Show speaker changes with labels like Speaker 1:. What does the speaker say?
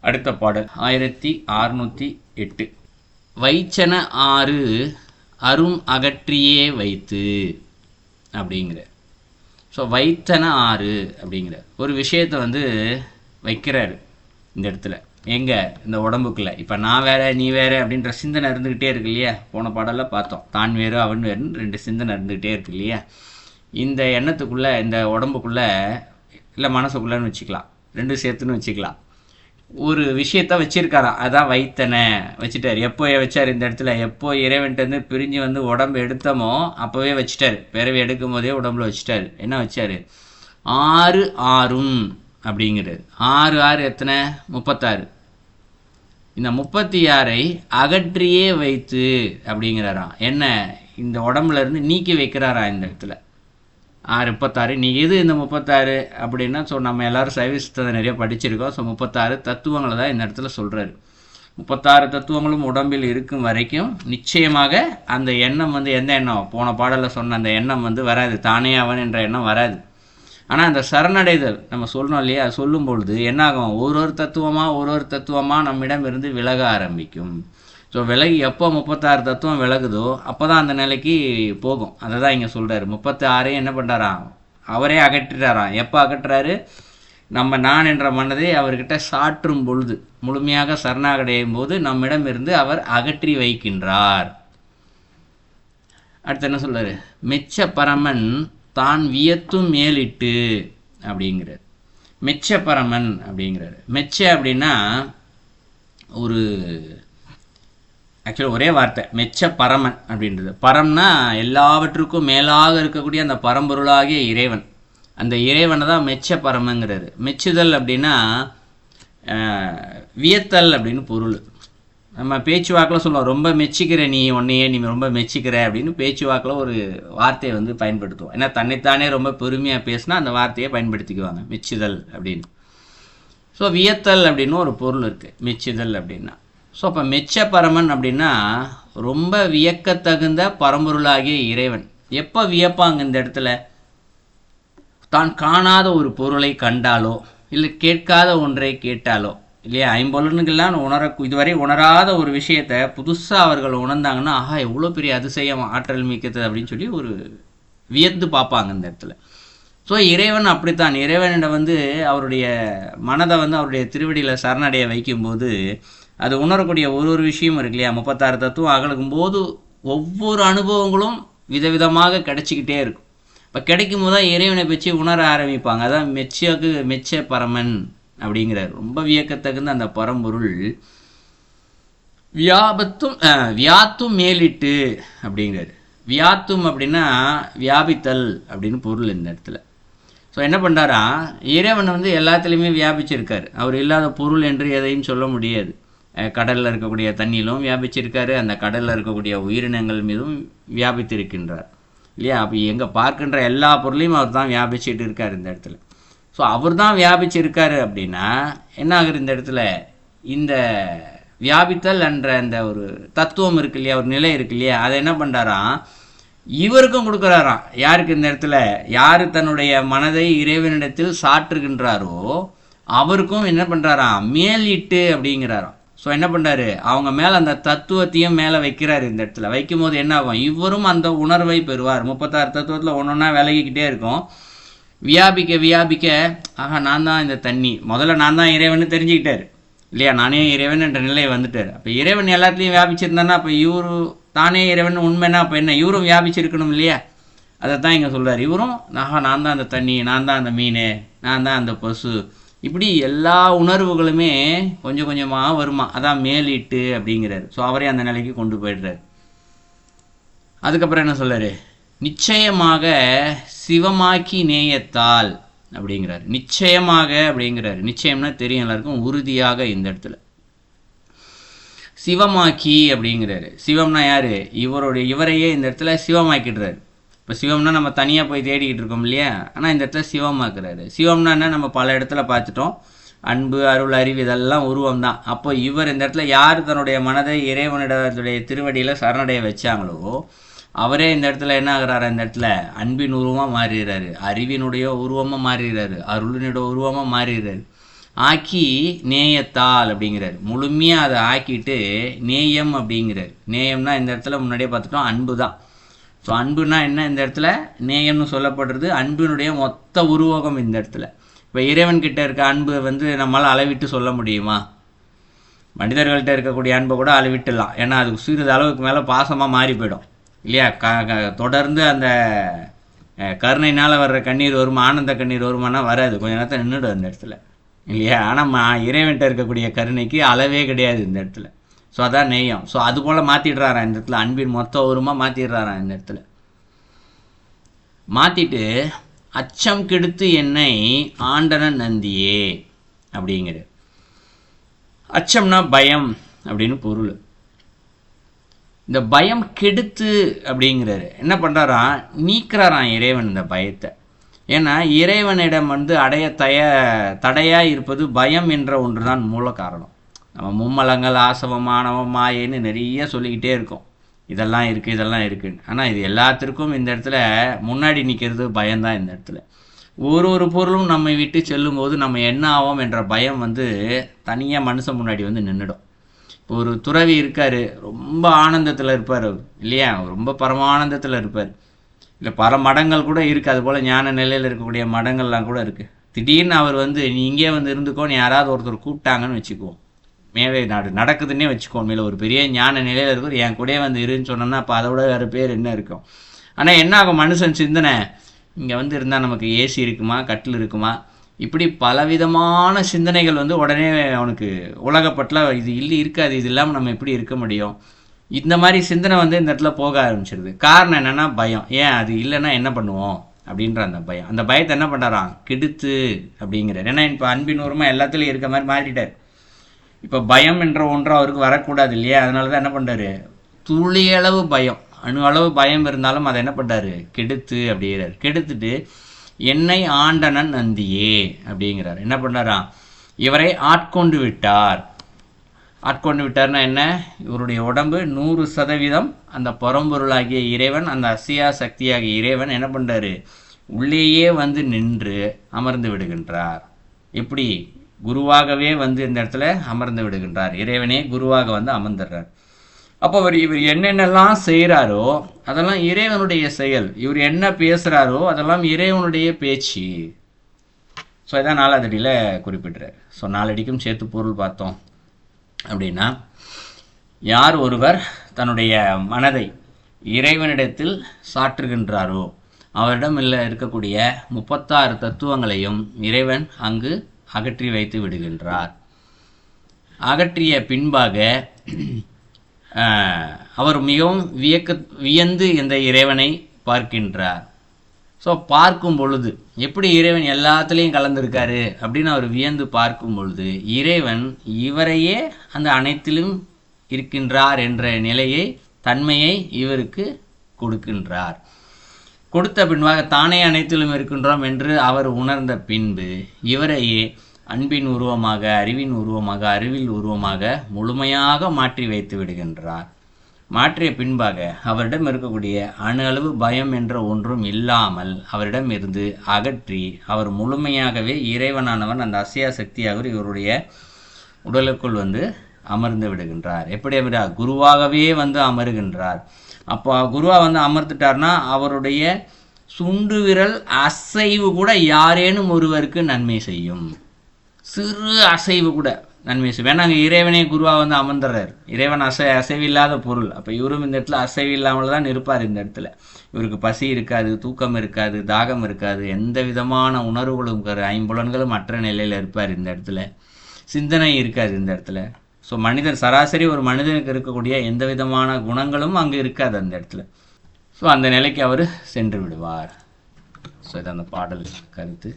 Speaker 1: அடுத்த பாடல். ஆயிரத்தி அறுநூற்றி எட்டு. வைச்சன ஆறு அரும் அகற்றியே வைத்து அப்படிங்கிற. ஸோ வைத்தன ஆறு அப்படிங்கிற. ஒரு விஷயத்தை வந்து வைக்கிறாரு இந்த இடத்துல. எங்கே? இந்த உடம்புக்குள்ள. இப்போ நான் வேற நீ வேற அப்படின்ற சிந்தனை இருந்துக்கிட்டே இருக்கு இல்லையா? போன பாடலில் பார்த்தோம். தான் வேறு அவன் வேறுன்னு ரெண்டு சிந்தனை இருந்துக்கிட்டே இருக்கு இல்லையா? இந்த எண்ணத்துக்குள்ளே இந்த உடம்புக்குள்ளே இல்லை மனசுக்குள்ளேன்னு வச்சுக்கலாம். ரெண்டும் சேர்த்துன்னு வச்சுக்கலாம். ஒரு விஷயத்த வச்சிருக்காராம். அதான் வைத்தனை. வச்சுட்டாரு. எப்போ வச்சார் இந்த இடத்துல? எப்போ இறைவன்ட்டு பிரிஞ்சு வந்து உடம்பு எடுத்தோமோ அப்போவே வச்சுட்டாரு. பிறவி எடுக்கும் போதே உடம்புல வச்சுட்டாரு. என்ன வச்சாரு? ஆறு ஆறும் அப்படிங்கிறது ஆறு ஆறு எத்தனை? முப்பத்தாறு. இந்த முப்பத்தி ஆறை அகற்றியே வைத்து அப்படிங்கிறாராம். என்ன? இந்த உடம்புல இருந்து நீக்கி வைக்கிறாராம் இந்த இடத்துல. ஆறு முப்பத்தாறு. நீ எது இந்த முப்பத்தாறு அப்படின்னா ஸோ நம்ம எல்லாரும் சைவ சித்தத்தை நிறைய படிச்சிருக்கோம். ஸோ முப்பத்தாறு தத்துவங்களை தான் இந்த இடத்துல சொல்கிறாரு முப்பத்தாறு தத்துவங்களும் உடம்பில் இருக்கும் வரைக்கும் நிச்சயமாக அந்த எண்ணம் வந்து எந்த எண்ணம்? போன பாடலில் சொன்ன அந்த எண்ணம் வந்து வராது. தானே அவன் என்ற எண்ணம் வராது. ஆனால் அந்த சரணடைதல் நம்ம சொல்கிறோம் இல்லையா? சொல்லும் பொழுது என்னாகும்? ஒரு ஒரு தத்துவமாக ஒரு ஒரு தத்துவமாக நம்மிடம் இருந்து விலக ஆரம்பிக்கும். ஸோ விலகி எப்போ முப்பத்தாறு தத்துவம் விலகுதோ அப்போ தான் அந்த நிலைக்கு போகும். அதை தான் இங்கே சொல்கிறாரு முப்பத்தி ஆறையும் என்ன பண்ணுறாராம் அவரே அகற்றுறாராம் எப்போ அகற்றுறாரு நம்ம நான் என்ற மனதை அவர்கிட்ட சாற்றும் பொழுது முழுமையாக சரணாகடையும் போது நம்மிடம் இருந்து அவர் அகற்றி வைக்கின்றார். அடுத்து என்ன சொல்றாரு? மெச்ச பரமன் தான் வியத்தும் மேலிட்டு அப்படிங்கிறார். மெச்ச பரமன் அப்படிங்கிறாரு. மெச்ச அப்படின்னா ஒரு ஆக்சுவலி ஒரே வார்த்தை மெச்ச பரமன் அப்படின்றது. பரம்னா எல்லாவற்றுக்கும் மேலாக இருக்கக்கூடிய அந்த பரம்பொருளாகிய இறைவன். அந்த இறைவனை தான் மெச்ச பரமங்கிறது மெச்சுதல் அப்படின்னா வியத்தல் அப்படின்னு பொருள். நம்ம பேச்சுவாக்கில் சொல்லுவோம் ரொம்ப மெச்சிக்கிற நீ உன்னையே நீ ரொம்ப மெச்சிக்கிற அப்படின்னு பேச்சுவாக்கில் ஒரு வார்த்தையை வந்து பயன்படுத்துவோம். ஏன்னா தன்னைத்தானே ரொம்ப பெருமையாக பேசினா அந்த வார்த்தையை பயன்படுத்திக்குவாங்க மெச்சுதல் அப்படின்னு. ஸோ வியத்தல் அப்படின்னு ஒரு பொருள் இருக்குது மெச்சுதல் அப்படின்னா. ஸோ அப்போ மெச்ச பரமன் அப்படின்னா ரொம்ப வியக்கத்தகுந்த பரம்பொருளாகிய இறைவன். எப்போ வியப்பாங்க இந்த இடத்துல? தான் காணாத ஒரு பொருளை கண்டாலோ இல்லை கேட்காத ஒன்றை கேட்டாலோ இல்லையா? ஐம்பொலனுக்கெல்லாம் உணர இதுவரை உணராத ஒரு விஷயத்த புதுசாக அவர்கள் உணர்ந்தாங்கன்னா ஆஹா எவ்வளோ பெரிய அதிசயம் ஆற்றல் மிக்கது அப்படின்னு சொல்லி ஒரு வியந்து பார்ப்பாங்க இந்த இடத்துல. ஸோ இறைவன் அப்படித்தான். இறைவனிடம் வந்து அவருடைய மனதை வந்து அவருடைய திருவடியில் சரணடைய வைக்கும்போது அது உணரக்கூடிய ஒரு ஒரு விஷயமும் இருக்கு இல்லையா? முப்பத்தாறு தத்துவம் அகலுக்கும் போது ஒவ்வொரு அனுபவங்களும் விதவிதமாக கிடைச்சிக்கிட்டே இருக்கும். இப்போ கிடைக்கும் போது தான் இறைவனை பற்றி உணர ஆரம்பிப்பாங்க. அதான் மெச்சக்கு மெச்ச பரமன் அப்படிங்கிறார். ரொம்ப வியக்கத்தகுந்த அந்த பரம்பொருள். வியாபத்தும் வியாத்தும் மேலிட்டு அப்படிங்கிறாரு. வியாத்தும் அப்படின்னா வியாபித்தல் அப்படின்னு பொருள் இந்த இடத்துல. ஸோ என்ன பண்ணுறாரா இறைவன் வந்து எல்லாத்துலேயுமே வியாபிச்சிருக்கார். அவர் இல்லாத பொருள் என்று எதையும் சொல்ல முடியாது. கடலில் இருக்கக்கூடிய தண்ணியிலும் வியாபிச்சிருக்காரு. அந்த கடலில் இருக்கக்கூடிய உயிரினங்கள் மீதும் வியாபித்திருக்கின்றார். இல்லையா? அப்போ எங்கே பார்க்கின்ற எல்லா பொருளையும் அவர் தான் வியாபிச்சுட்டு இருக்கார் இந்த இடத்துல. ஸோ அவர் தான் வியாபிச்சிருக்காரு அப்படின்னா என்ன ஆகுது இந்த இடத்துல? இந்த வியாபித்தல் என்ற அந்த ஒரு தத்துவம் இருக்கு இல்லையா? ஒரு நிலை இருக்கு இல்லையா? அதை என்ன பண்ணுறாராம் இவருக்கும் கொடுக்குறாராம். யாருக்கு இந்த இடத்துல? யார் தன்னுடைய மனதை இறைவனிடத்தில் சாற்றுகின்றாரோ அவருக்கும் என்ன பண்ணுறாராம் மேலிட்டு அப்படிங்கிறாராம். ஸோ என்ன பண்ணுறாரு அவங்க மேலே அந்த தத்துவத்தையும் மேலே வைக்கிறாரு இந்த இடத்துல. வைக்கும்போது என்ன ஆகும்? இவரும் அந்த உணர்வை பெறுவார். முப்பத்தாறு தத்துவத்தில் ஒன்று ஒன்றா விலகிக்கிட்டே இருக்கும். வியாபிக்க வியாபிக்க ஆஹா நான் தான் இந்த தண்ணி. முதல்ல நான் தான் இறைவன் தெரிஞ்சுக்கிட்டார். இல்லையா? நானே இறைவன் என்ற நிலையை வந்துட்டார். அப்போ இறைவன் எல்லாத்துலேயும் வியாபிச்சிருந்தானா அப்போ இவரு தானே இறைவன் உண்மைன்னா அப்போ என்ன? இவரும் வியாபிச்சிருக்கணும் இல்லையா? அதை தான் இங்கே சொல்கிறார் இவரும் ஆஹா நான் தான் அந்த தண்ணி நான் தான் அந்த மீன் நான் தான் அந்த பசு. இப்படி எல்லா உணர்வுகளுமே கொஞ்சம் கொஞ்சமாக வருமா? அதான் மேலிட்டு அப்படிங்கிறார். ஸோ அவரே அந்த நிலைக்கு கொண்டு போயிடுறாரு. அதுக்கப்புறம் என்ன சொல்கிறாரு நிச்சயமாக சிவமாக்கி நேயத்தால் அப்படிங்கிறாரு. நிச்சயமாக அப்படிங்கிறாரு. நிச்சயம்னா தெரியும் எல்லாருக்கும். உறுதியாக இந்த இடத்துல. சிவமாக்கி அப்படிங்கிறாரு. சிவம்னா யாரு? இவருடைய இவரையே இந்த இடத்துல சிவமாக்கிடுறாரு. இப்போ சிவம்னா நம்ம தனியாக போய் தேடிக்கிட்டு இருக்கோம் இல்லையா? ஆனால் இந்த இடத்துல சிவமாக்குறாரு சிவம்னா என்ன நம்ம பல இடத்துல பார்த்துட்டோம். அன்பு அருள் அறிவு இதெல்லாம் உருவம் தான் அப்போ இவர் இந்த இடத்துல யார் தன்னுடைய மனதை இறைவனிடத்துடைய திருவடியில் சரணடைய வச்சாங்களோ அவரே இந்த இடத்துல என்ன ஆகுறாரு? இந்த இடத்துல அன்பின் உருவமாக மாறிடுறாரு. அறிவினுடைய உருவமாக மாறிடுறாரு. அருளினுடைய உருவமாக மாறிடுறாரு. ஆக்கி நேயத்தால் அப்படிங்கிறார். முழுமையாக அதை ஆக்கிட்டு நேயம் அப்படிங்கிறார். நேயம்னா இந்த இடத்துல முன்னாடியே பார்த்துட்டோம் அன்பு தான் ஸோ அன்புனா என்ன இந்த இடத்துல? நேயம்னு சொல்லப்படுறது அன்பினுடைய மொத்த உருவகம் இந்த இடத்துல. இப்போ இறைவன் கிட்ட இருக்க அன்பு வந்து நம்மளால் அளவிட்டு சொல்ல முடியுமா? மனிதர்கள்ட்ட இருக்கக்கூடிய அன்பை கூட அளவிட்டுலாம். ஏன்னா அதுக்கு சிறிது அளவுக்கு மேலே பாசமாக மாறி போயிடும். இல்லையா? க க- தொடர்ந்து அந்த கருணையினால் வர்ற கண்ணீர் வருமா ஆனந்த கண்ணீர் வருமானா வராது. கொஞ்ச நேரத்தில் நின்றுடும் அந்த இடத்துல. இல்லையா? ஆனால் மா இருக்கக்கூடிய கருணைக்கு அளவே கிடையாது இந்த இடத்துல. ஸோ அதான் நெய்யம் ஸோ அது போல் மாற்றிடுறாரா இந்த இடத்துல? அன்பின் மொத்த உருமாக மாற்றிடுறாரா இந்த இடத்துல? மாற்றிட்டு அச்சம் கெடுத்து என்னை ஆண்டன நந்தியே அப்படிங்கிற அச்சம்னா பயம் அப்படின்னு பொருள். இந்த பயம் கெடுத்து அப்படிங்கிறாரு. என்ன பண்ணுறாரா நீக்கிறாராம் இறைவன் இந்த பயத்தை. ஏன்னா இறைவனிடம் வந்து அடைய தய தடையாக இருப்பது பயம் என்ற ஒன்று தான் மூல காரணம். நம்ம மும்மலங்கள் ஆசவம் மாணவம் மாயேன்னு நிறைய சொல்லிக்கிட்டே இருக்கோம். இதெல்லாம் இருக்குது இதெல்லாம் இருக்குன்னு. ஆனால் இது எல்லாத்திற்கும் இந்த இடத்துல முன்னாடி நிற்கிறது பயம்தான் இந்த இடத்துல. ஒரு ஒரு பொருளும் நம்மை விட்டு செல்லும்போது நம்ம என்ன ஆவோம் என்ற பயம் வந்து தனியாக மனுஷன் முன்னாடி வந்து நின்றுடும் இப்போ ஒரு துறவி இருக்கார் ரொம்ப ஆனந்தத்தில் இருப்பார் அவர் இல்லையா? அவர் ரொம்ப பரமானந்தத்தில் இருப்பார். இல்லை பல மடங்கள் கூட இருக்குது அது போல் ஞான நிலையில் இருக்கக்கூடிய மடங்கள்லாம் கூட இருக்குது திடீர்னு அவர் வந்து நீ இங்கே வந்து இருந்துக்கோன்னு யாராவது ஒருத்தர் கூப்பிட்டாங்கன்னு வச்சுக்குவோம். மேவே நாடு நடக்குதுன்னே வச்சுக்கோ உண்மையில். ஒரு பெரிய ஞான நிலையில் இருக்கும் என் கூடயே வந்து இருன்னு சொன்னோன்னா அப்போ அதை விட வேறு பேர் என்ன இருக்கும்? ஆனால் என்ன ஆகும் மனுஷன் சிந்தனை? இங்கே வந்து இருந்தால் நமக்கு ஏசி இருக்குமா? கட்டில் இருக்குமா? இப்படி பலவிதமான சிந்தனைகள் வந்து உடனே அவனுக்கு உலகப்பட்டில் இது இல்லை இருக்காது. இது இல்லாமல் நம்ம எப்படி இருக்க முடியும்? இந்த மாதிரி சிந்தனை வந்து இந்த இடத்துல போக ஆரம்பிச்சிருது. காரணம் என்னென்னா பயம். ஏன் அது இல்லைன்னா என்ன பண்ணுவோம்? அப்படின்ற அந்த பயம். அந்த பயத்தை என்ன பண்ணுறான் கெடுத்து அப்படிங்கிறார். ஏன்னா இப்போ அன்பின் உரிமை எல்லாத்துலேயும் இருக்க மாதிரி மாறிட்டார். இப்போ பயம் என்ற ஒன்று அவருக்கு வரக்கூடாது இல்லையா? அதனால தான் என்ன பண்ணுறாரு துளியளவு பயம். அணு அளவு பயம் இருந்தாலும் அதை என்ன பண்ணுறாரு கெடுத்து அப்படிங்கிறார். கெடுத்துட்டு என்னை ஆண்டனன் நந்தியே அப்படிங்கிறார். என்ன பண்ணுறாராம் இவரை ஆட்கொண்டு விட்டார். ஆட்கொண்டு விட்டார்னா என்ன? இவருடைய உடம்பு நூறு சதவீதம் அந்த பரம்பொருளாகிய இறைவன் அந்த அசியா சக்தியாகிய இறைவன் என்ன பண்ணுறாரு உள்ளேயே வந்து நின்று அமர்ந்து விடுகின்றார். எப்படி? குருவாகவே வந்து இந்த இடத்துல அமர்ந்து விடுகின்றார். இறைவனே குருவாக வந்து அமர்ந்துடுறார். அப்போ அவர் இவர் என்னென்னலாம் செய்கிறாரோ அதெல்லாம் இறைவனுடைய செயல். இவர் என்ன பேசுகிறாரோ அதெல்லாம் இறைவனுடைய பேச்சு. ஸோ இதான் நாலாதடியில் குறிப்பிட்றார். ஸோ நாலடிக்கும் சேர்த்து பொருள் பார்த்தோம் அப்படின்னா யார் ஒருவர் தன்னுடைய மனதை இறைவனிடத்தில் சாற்றுகின்றாரோ அவரிடம் இல்லை இருக்கக்கூடிய முப்பத்தாறு தத்துவங்களையும் இறைவன் அங்கு அகற்றி வைத்து விடுகின்றார். அகற்றிய பின்பாக அவர் மிகவும் வியக்க வியந்து இந்த இறைவனை பார்க்கின்றார். ஸோ பார்க்கும் பொழுது எப்படி இறைவன் எல்லாத்துலேயும் கலந்துருக்காரு அப்படின்னு அவர் வியந்து பார்க்கும் பொழுது இறைவன் இவரையே அந்த அனைத்திலும் இருக்கின்றார் என்ற நிலையை தன்மையை இவருக்கு கொடுக்கின்றார். கொடுத்த பின்பாக தானே அனைத்திலும் இருக்கின்றோம் என்று அவர் உணர்ந்த பின்பு இவரையே அன்பின் உருவமாக அறிவின் உருவமாக அறிவில் உருவமாக முழுமையாக மாற்றி வைத்து விடுகின்றார். மாற்றிய பின்பாக அவரிடம் இருக்கக்கூடிய அணு அளவு பயம் என்ற ஒன்றும் இல்லாமல் அவரிடம் இருந்து அகற்றி அவர் முழுமையாகவே இறைவனானவன் அந்த அசையா சக்தியாக இவருடைய உடலுக்குள் வந்து அமர்ந்து விடுகின்றார். எப்படி அப்படியா குருவாகவே வந்து அமருகின்றார். அப்போ குருவா வந்து அமர்ந்துட்டார்னா அவருடைய சுண்டு விரல் அசைவு கூட யாரேனும் ஒருவருக்கு நன்மை செய்யும். சிறு அசைவு கூட நன்மை செய்யும். ஏன்னா அங்கே இறைவனே குருவா வந்து அமர்ந்துடுறாரு இறைவன் அசை அசைவில்லாத பொருள். அப்போ இவரும் இந்த இடத்துல அசைவு இல்லாமல் தான் இருப்பார் இந்த இடத்துல. இவருக்கு பசி இருக்காது தூக்கம் இருக்காது தாகம் இருக்காது. எந்த விதமான உணர்வுகளும் ஐம்புலன்களும் மற்ற நிலையில் இருப்பார் இந்த இடத்துல. சிந்தனை இருக்காது இந்த இடத்துல. ஸோ மனிதர் சராசரி ஒரு மனிதனுக்கு இருக்கக்கூடிய எந்த விதமான குணங்களும் அங்கே இருக்காது அந்த இடத்துல. ஸோ அந்த நிலைக்கு அவர் சென்று விடுவார். ஸோ இது அந்த பாடல் கருத்து.